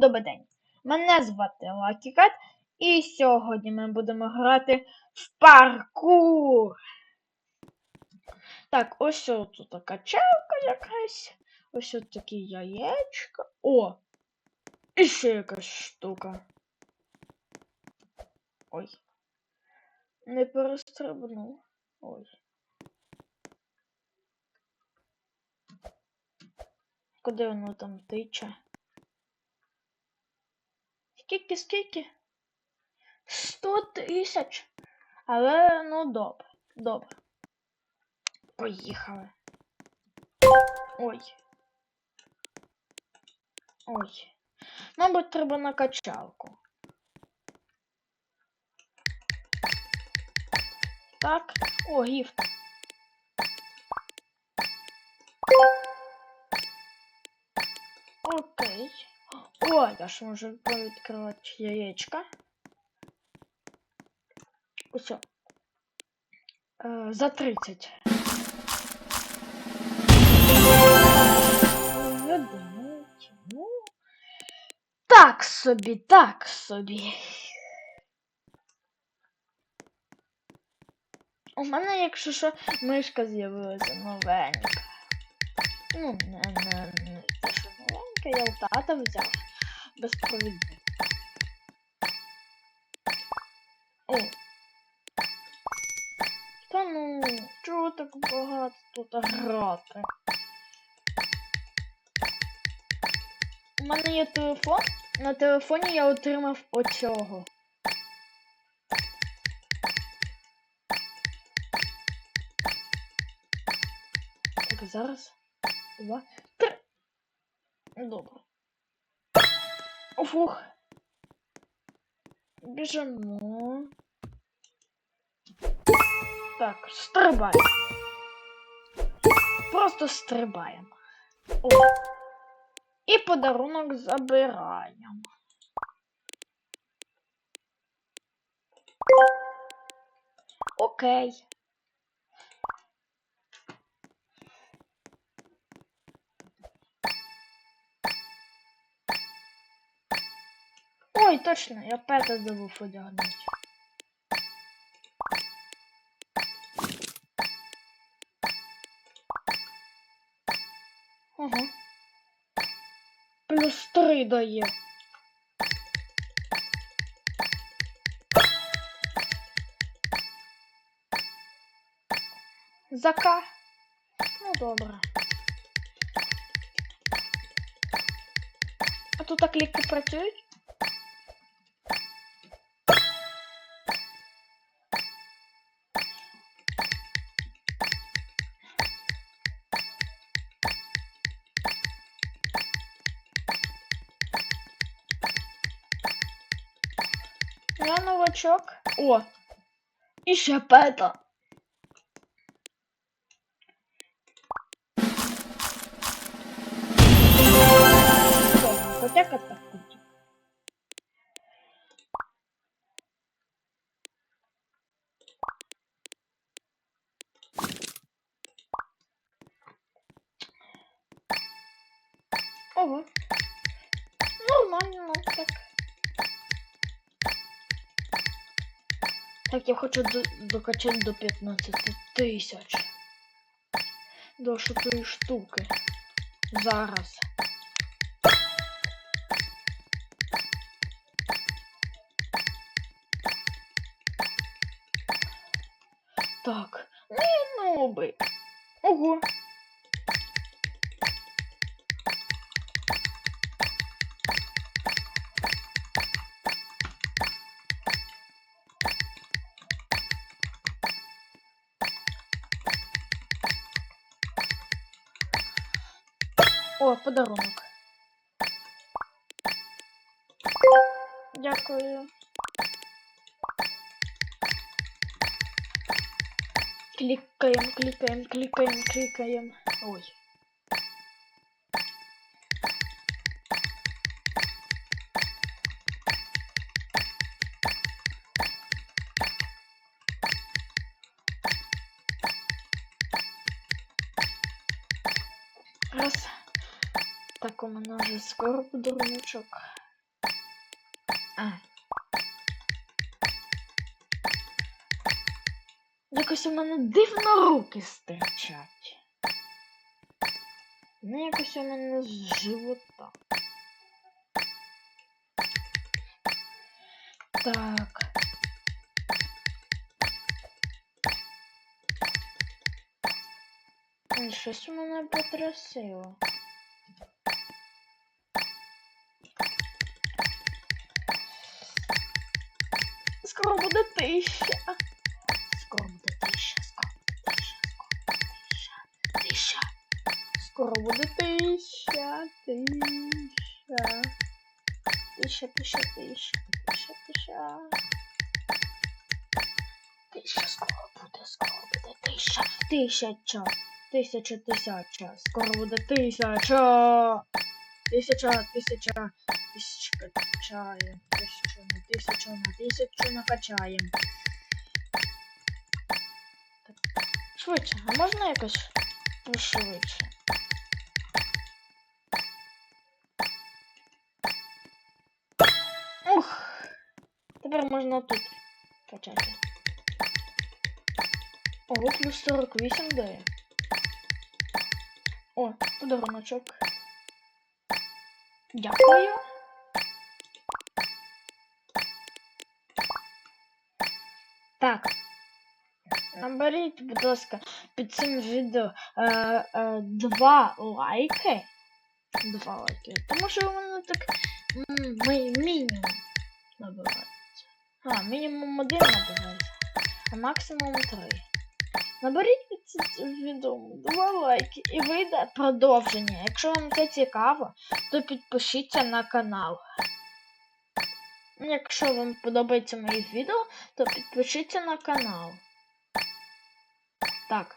Добрий день! Мене звати Cat, і сьогодні ми будемо грати в паркур. Так, ось тут качалка якась. Ось от такі яєчка. О! І ще якась штука. Ой. Не перестрибнув. Ой. Куди воно там тиче? Скільки, скільки? Сто тисяч. Але ну добре, добре. Поїхали. Ой. Ой. Мабуть, треба на качалку. Так. О, гіфт. Окей. О, я ж можу відкривати яєчка. Усьо. Е, за 30. Я думаю, ну. Так собі, так собі. У мене, якщо що, мишка з'явилася новенька. Ну, не, не, не що новенька, я у тата взяв. Безпровідний. О. Та ну, чого так багато тут грати? У мене є телефон. На телефоні я отримав оцього. Так, зараз. Два. Три. Добре. Фух. Біжимо. Так, стрибаємо. Просто стрибаємо. О. І подарунок забираємо. Окей. Точно, я пета забув одягнути. Ага. Плюс три дає. Зака. Ну добре. А тут так кліки працюють? Я новачок. О! І ще пета. Хотя так хоть. Ого. Нормально, так. Так, я хочу до, докачати до 15 тисяч. До шутої штуки. Зараз. Так, не ноби. Ого. О, подарунок. Дякую. Кликаем, кликаем, кликаем, кликаем. Ой. Так, у мене вже скоро подаруночок. А. Якось у мене дивно руки стирчать. Ну, якось у мене з живота. Так. Щось у мене потрясило. тиша. Скоро буде тиша, скоро буде тиша, скоро буде тиша, тиша. Скоро буде тиша, тиша. Тиша, тиша, тиша, тиша, тиша. Тиша, скоро буде, скоро буде тиша. Тисяча, тисяча, тисяча, скоро буде тисяча. Тисяча, тисяча, тисяча, тисяча. Тисячу на тисячу на тисячу накачаємо. Швидше, а можна якось пошвидше? Ух! Тепер можна тут качати. Ого, плюс 48 дає. О, подаруночок. Дякую. Так. Наберіть, будь ласка, під цим відео е, е, два лайки. Два лайки. Тому що мене так мінімум набирається. А, мінімум один набирається. А максимум три. Наберіть під цим відео два лайки і вийде продовження. Якщо вам це цікаво, то підпишіться на канал. Якщо вам подобається мої відео, то підпишіться на канал. Так.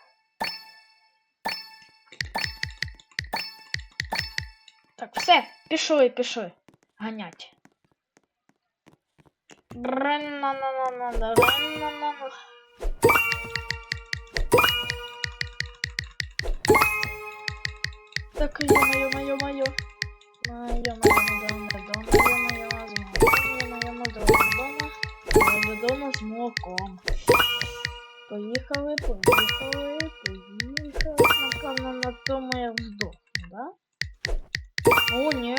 Так, все, пішли, пішли. Ганять. Брен-на-на-на-на, брен-на-на-на. Так, ё-моё, моё, моё. Моё, моё, Мадонна, Мадонна, моё, моё, Мадонна з молоком. Поїхали, поїхали, поїхали. Напевно, на тому я здохну, да? О, ні.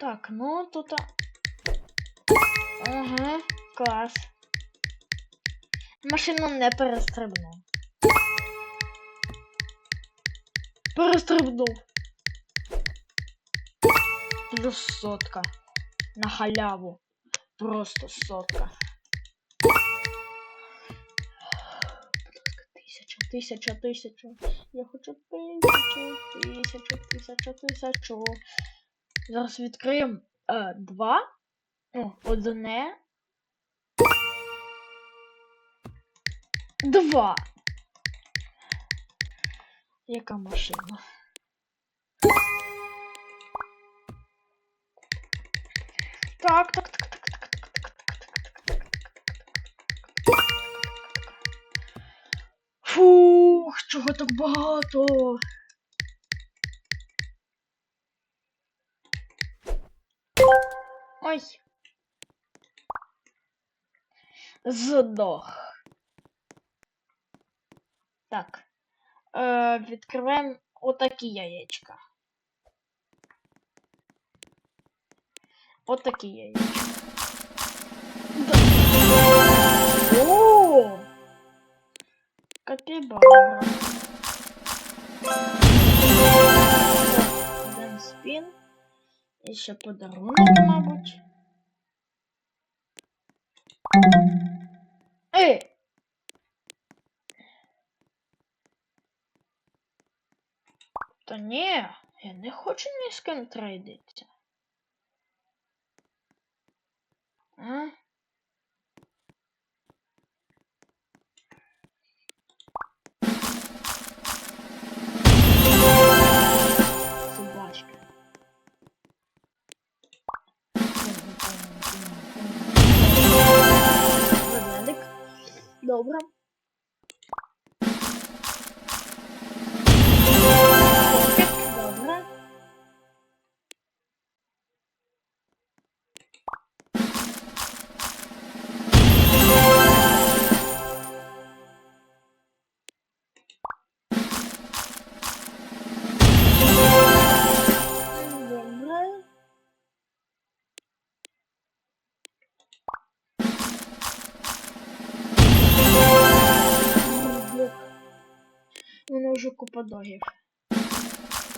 Так, ну тут... Ага, клас. Машину не перестрибнув. Перестрибнув. Плюс сотка. На халяву. Просто сотка. Тисяча, тисяча, тисяча. Я хочу тисячу, тисячу, тисячу, тисячу. Зараз відкриємо е, два. О, одне. Два. Яка машина? так, так, так, так, так, так, так. Фух, чого так багато. Ой. Здох. Так. Е, Відкриваємо отакі яєчка. Отакі яєчка. Да. О! Капібара. Один спін. І ще подарунок, мабуть. Ей! Та ні, я не хочу ні з ким трейдитися. 嗯。Подогів.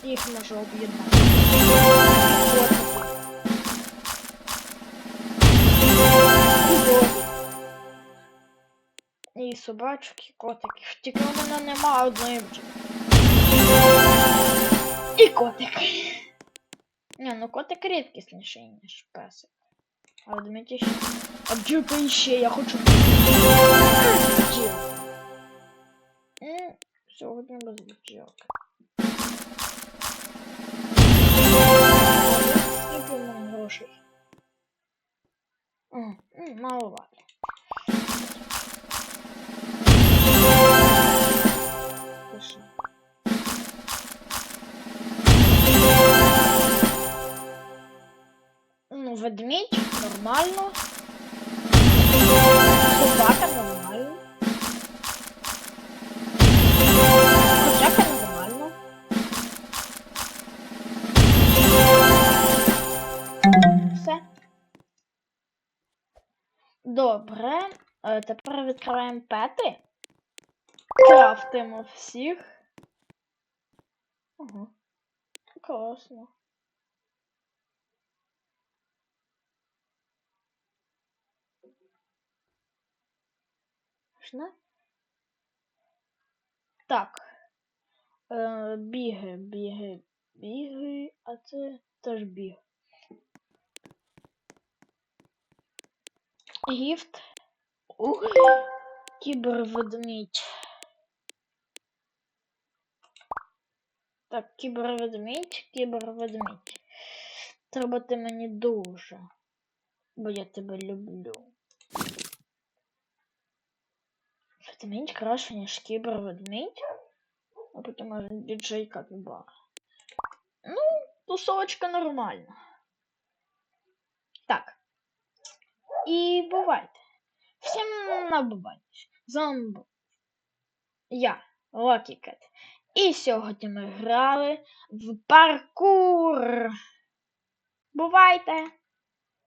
Їх можу об'єднати. Котики. І собачок, і котиків. Тільки у мене нема одної бджілки. І котик. Ні, ну котик рідкісніший, ніж песик. А ведмедь ще. А бджілка іще, я хочу. М, Сьогодні без бджілки. Скільки в мене грошей? М, м, Маловато. Пиши. Ну, ведмідь нормально. Собака нормально. Добре. Е, Тепер відкриваємо пети. Крафтимо всіх. Ага. Класно. Можна? Так. Біги, біги, біги, а це теж біг. Гіфт. Ух, кіберведмідь. Так, кіберведмідь, кіберведмідь. Треба ти мені дуже. Бо я тебе люблю. Ведмідь краще, ніж кіберведмідь. А потім може діджей Капібар. Ну, тусовочка нормальна. Так. І бувайте. Всім на бувайте. З вами був я, Локікет. І сьогодні ми грали в паркур. Бувайте!